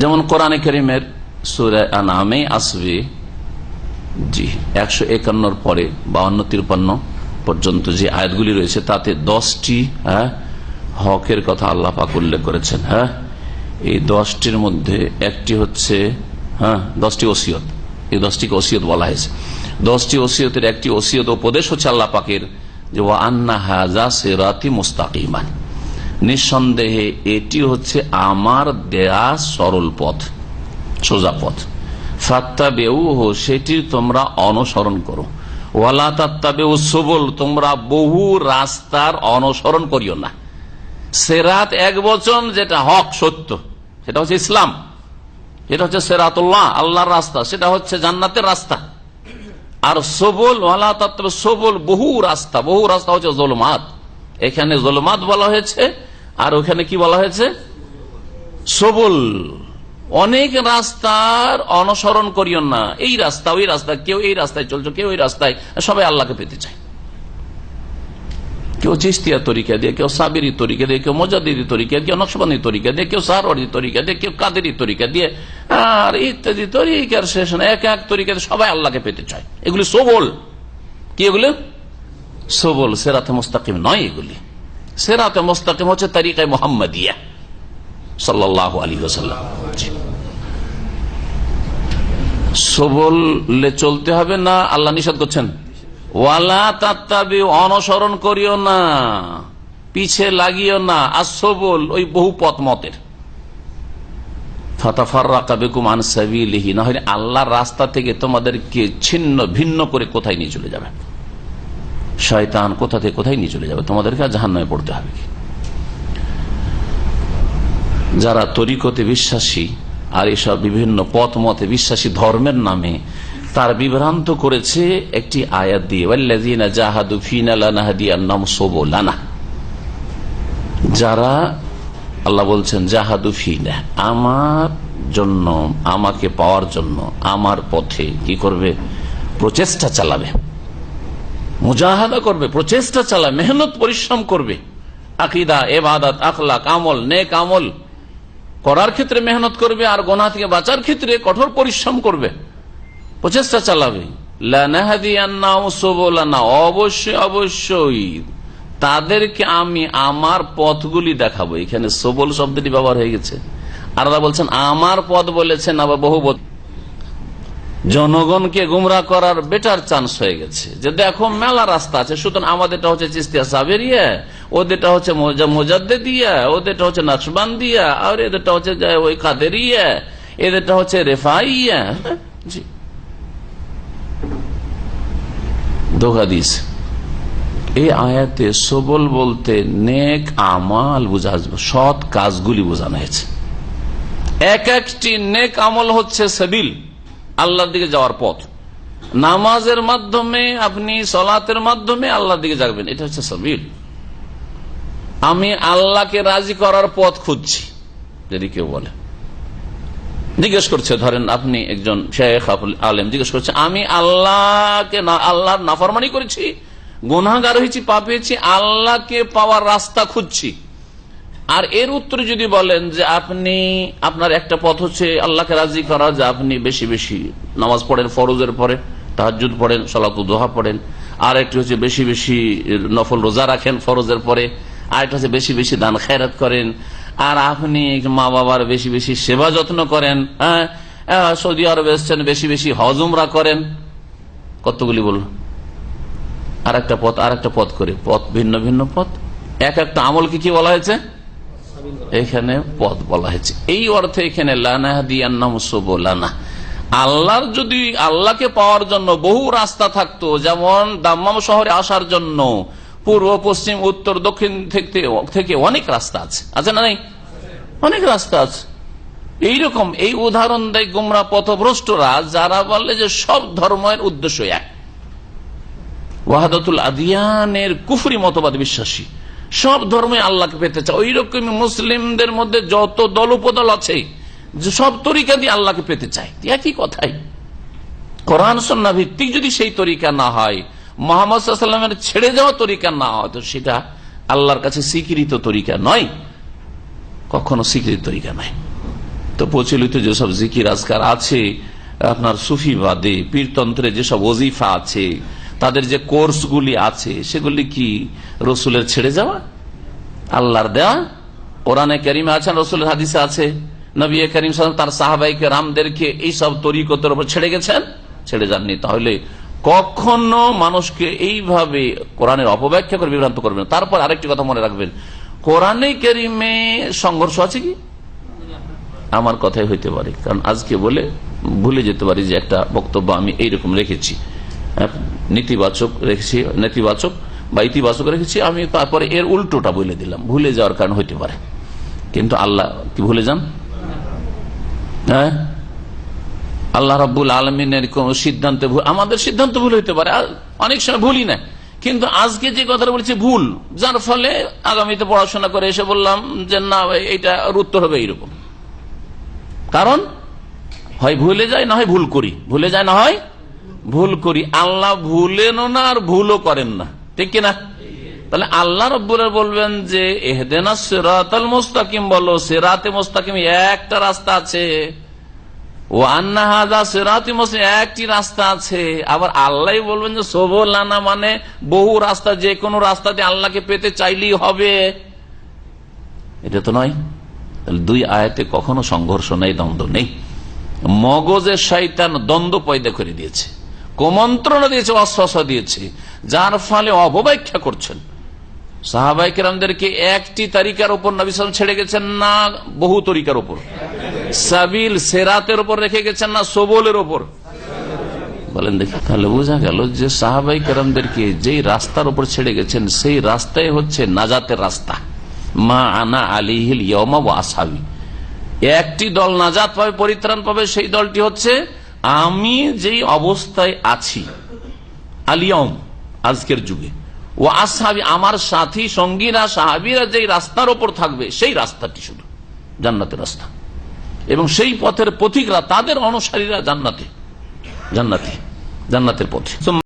যেমন কোরআনে করিমের সুরে নামে আসবে, জি, একশো একান্নর পরে বাউন্ন তিরপান্ন পর্যন্ত যে আয়াতগুলি রয়েছে, তাতে দশটি হ্যাঁ হকের কথা আল্লাহ পাক উল্লেখ করেছেন হ্যাঁ। এই দশটির মধ্যে একটি হচ্ছে হ্যাঁ দশটি ওসিয়ত। এই দশটিকে ওসিয়ত বলা হয়েছে। দশটি ওসিয়তের একটি ওসিয়ত উপদেশ হচ্ছে আল্লাহ পাকের যে ও আন্না হাজা সেরাতি মুস্তাকিমান। নিঃসন্দেহে এটি হচ্ছে আমার দেয়া সরল পথ, সোজা পথ। ফাত্তা বেউ সেটি তোমরা অনুসরণ করো। সবল, তোমরা বহু রাস্তার অনুসরণ করিও না। সেরাত এক বচন, যেটা হক, সত্য, সেটা হচ্ছে ইসলাম। এটা হচ্ছে সেরাতুল্লাহ, আল্লাহর রাস্তা, সেটা হচ্ছে জান্নাতের রাস্তা। আর সবল, ওয়ালা তাত্তাবে সবল, বহু রাস্তা বহু রাস্তা হচ্ছে জলমাত। এখানে জলমাত বলা হয়েছে আর ওখানে কি বলা হয়েছে? সবল। অনেক রাস্তার অনুসরণ করিও না। এই রাস্তা, ওই রাস্তা, কেউ এই রাস্তায় চলছো, কেউ ওই রাস্তায়। সবাই আল্লাহকে পেতে চায়। কেউ চিস্তিয়া তরিকা দিয়ে, কেউ সাবিরি তরিকা দিয়ে, কেউ মজাদিদি তরিকা কেউ নকশবন্দি তরিকা দিয়ে, কেউ সারওয়ারি তরিকা দিয়ে, কেউ কাদেরি তরিকা দিয়ে। আর ইত্যাদি তরিকার শেষ না, এক এক তরিকা সবাই আল্লাহকে পেতে চায়। এগুলি সবল। কি এগুলো? সবল, সেরাতে মোস্তাকিম নয় এগুলি। সেরাতে মোস্তাকিম হচ্ছে তারিকায় মোহাম্মদিয়া সাল্লাহ আলী ওসাল্লাম সবলে চলতে হবে না আল্লাহ নিষেধ করছেন ওয়ালা তাত্তাবি অনুসরণ করিও না পিছে লাগিও না আর সবল ওই বহু পথ মতের আল্লাহর রাস্তা থেকে তোমাদেরকে ছিন্ন ভিন্ন করে কোথায় নিয়ে চলে যাবে শয়তান কোথা থেকে কোথায় নিয়ে চলে যাবে? তোমাদেরকে জাহান্নামে পড়তে হবে যারা তরিকতে বিশ্বাসী আর এসব বিভিন্ন পথ মতে বিশ্বাসী ধর্মের নামে, তার বিভ্রান্ত করেছে একটি আয়াত দিয়ে সোবোলানা। যারা, আল্লাহ বলছেন, জাহাদু ফিনা, আমার জন্য, আমাকে পাওয়ার জন্য, আমার পথে কি করবে? প্রচেষ্টা চালাবে। মুজাহাদা করবে, প্রচেষ্টা চালাবে মেহনত, পরিশ্রম করবে। আকিদা, এবাদাত, আখলাক, আমল, নেক আমল করার ক্ষেত্রে মেহনত করবে আর গোনা থেকে বাঁচার ক্ষেত্রে কঠোর পরিশ্রম করবে। প্রচেষ্টা চালাবে। অবশ্যই অবশ্যই তাদেরকে আমি আমার পথগুলি দেখাবো। এখানে সবল শব্দটি ব্যবহার হয়ে গেছে। আর বলছেন, আমার পথ বলেছেন আবার বহু জনগণকে গুমরা করার বেটার চান্স হয়ে গেছে। যে দেখো মেলা রাস্তা আছে, সুতরাং আমাদেরটা হচ্ছে চিস্তিয়া সাবেরিয়া, ওদেরটা হচ্ছে মোজাদ্দে দিয়া ওদেরটা হচ্ছে নাকসবান দিয়া আর এদেরটা হচ্ছে ওই কাদেরিয়া, এদেরটা হচ্ছে রেফাইয়া। জি। এই আয়াতে সবল বলতে নেক আমাল বোঝা সৎ কাজগুলি বোঝানো হয়েছে। এক একটি নেক আমল হচ্ছে সেবিল আল্লাহর দিকে যাওয়ার পথ। নামাজের মাধ্যমে আপনি সলাতের মাধ্যমে আল্লাহর দিকে যাবেন এটা হচ্ছে সাবিল। আমি আল্লাহকে রাজি করার পথ খুঁজছি, যদি কেউ বলে। জিজ্ঞেস করছে, ধরেন আপনি একজন শেখ আলেম, জিজ্ঞেস করছে, আমি আল্লাহকে আল্লাহর নাফরমানি করেছি গুনাগার হয়েছি, পাপ হয়েছি, আল্লাহকে পাওয়ার রাস্তা খুঁজছি। আর এর উত্তরে যদি বলেন যে আপনি, আপনার একটা পথ হচ্ছে আল্লাহকে রাজি করা যে আপনি বেশি বেশি নামাজ পড়েন, ফরজের পরে তাহাজুদ পড়েন, সলাত দোহা পড়েন। আর একটি হচ্ছে বেশি বেশি নফল রোজা রাখেন ফরজের পরে। আর একটা হচ্ছে বেশি বেশি দান খায়রাত করেন। আর আপনি মা বাবার বেশি বেশি সেবা যত্ন করেন হ্যাঁ? সৌদি আরব এসছেন, বেশি বেশি হজমরা করেন। কতগুলি বলুন আর একটা পথ আর একটা পথ করে, পথ ভিন্ন ভিন্ন পথ। এক একটা আমলকে কি বলা হয়েছে? এখানে পথ বলা হয়েছে। এই অর্থে এখানে লানা আল্লাহর যদি আল্লাহকে পাওয়ার জন্য বহু রাস্তা থাকতো, যেমন দাম্মাম শহরে আসার জন্য, পূর্ব, পশ্চিম, উত্তর, দক্ষিণ থেকে অনেক রাস্তা আছে। আছে না নেই? অনেক রাস্তা আছে। এইরকম এই উদাহরণ দেয় গুমরা পথভ্রষ্টরা, যারা বলে যে সব ধর্মের উদ্দেশ্য এক। ওয়াহাদুল আদিয়ানের কুফরি মতবাদ বিশ্বাসী। সব ধর্মে আল্লাহকে পেতে চায়। ওই রকম মুসলিমদের মধ্যে যত দল উপদল আছে সব তরিকা দিয়ে আল্লাহকে পেতে চায়। একই কথাই। কোরআন সন্না ভিত্তিক যদি সেই তরিকা না হয় মোহাম্মদের ছেড়ে যাওয়া তরিকা না হয়, তো সেটা আল্লাহর কাছে স্বীকৃত তরিকা নয়। কখনো স্বীকৃত তরিকা নয়। তো তো প্রচলিত যেসব জিকির আজকার আছে, আপনার সুফিবাদে, পীরতন্ত্রে যেসব ওজিফা আছে তাদের যে কোর্সগুলি আছে, সেগুলি কি রসুলের ছেড়ে যাওয়া? আল্লাহর দেওয়া কোরআনে করিমে আছেন রসুলের হাদিসে আছে, নবী করিম তার সাহাবাইকে, রামদেরকে এইসব তরিকতের উপর ছেড়ে গেছেন? ছেড়ে যাননি। তাহলে কখনো মানুষকে এইভাবে কোরআনের অপব্যাখ্যা করে বিভ্রান্ত করবেন তারপর আরেকটি কথা মনে রাখবেন। কোরআনে কেরিমে সংঘর্ষ আছে কি? আমার কথাই হইতে পারে। কারণ আজকে বলে ভুলে যেতে পারি যে একটা বক্তব্য আমি এইরকম রেখেছি। নেতিবাচক রেখেছি, নেতিবাচক বা ইতিবাচক রেখেছি, আমি তারপরে এর উল্টোটা বলে দিলাম। ভুলে যাওয়ার কারণ হইতে পারে। কিন্তু আল্লাহ, কি ভুলে যান? হ্যাঁ? আল্লাহ রব্বুল আলমিনের কোন সিদ্ধান্তে আমাদের সিদ্ধান্ত ভুল হইতে পারে অনেক সময় ভুলই না কিন্তু আজকে যে কথাটা বলছি, ভুল, যার ফলে আগামীতে পড়াশোনা করে এসে বললাম যে, না এইটা উত্তর হবে এইরকম। কারণ, হয় ভুলে যায় না হয় ভুল করি। ভুলে যায় না হয় ভুল করি, আল্লাহ ভুলেনও না আর ভুলও করেন না। ঠিক কিনা? তাহলে আল্লাহ রব্বুর বলবেন যে এহদেনা সেরাতাল মোস্তাকিম, বলো, সেরাতে মোস্তাকিম একটা রাস্তা আছে। ও আন্না সেরাতি একটি রাস্তা আছে। আবার আল্লাহ বলবেন যে সোবলানা মানে বহু রাস্তা যে কোনো রাস্তা দিয়ে আল্লাহকে পেতে চাইলেই হবে। এটা তো নয়। তাহলে দুই আয়াতে কখনো সংঘর্ষ নেই, দ্বন্দ্ব নেই। মগজের শৈতান দ্বন্দ্ব পয়দা করে দিয়েছে। কুমন্ত্রণা দিয়েছে, অশ্বাসা দিয়েছে। যার ফলে অপব্যাখ্যা করছেন। সাহাবাইকেরামদেরকে একটি তারিকার উপর নবিসাম ছেড়ে গেছেন না, বহু তরিকার উপর। সাবিল সেরাতের উপর রেখে গেছেন না, সবলের উপর। বলেন দেখি, তাহলে বোঝা গেল যে সাহাবাই কেরামদেরকে যেই রাস্তার উপর ছেড়ে গেছেন, সেই রাস্তায় হচ্ছে নাজাতের রাস্তা। মা আনা আলিহিল ইয়মা ও আসাবি। একটি দল নাজাত পাবে, পরিত্রাণ পাবে, সেই দলটি হচ্ছে আমি যেই অবস্থায় আছি আলিয়ম আজকের যুগে, ও আসাবি আমার সাথী, সঙ্গীরা, সাহাবিরা যেই রাস্তার ওপর থাকবে, সেই রাস্তাটি শুধু, জান্নাতের রাস্তা। এবং সেই পথের পথিকরা, তাদের অনুসারীরা জান্নাতে জান্নাতে, জান্নাতের পথে।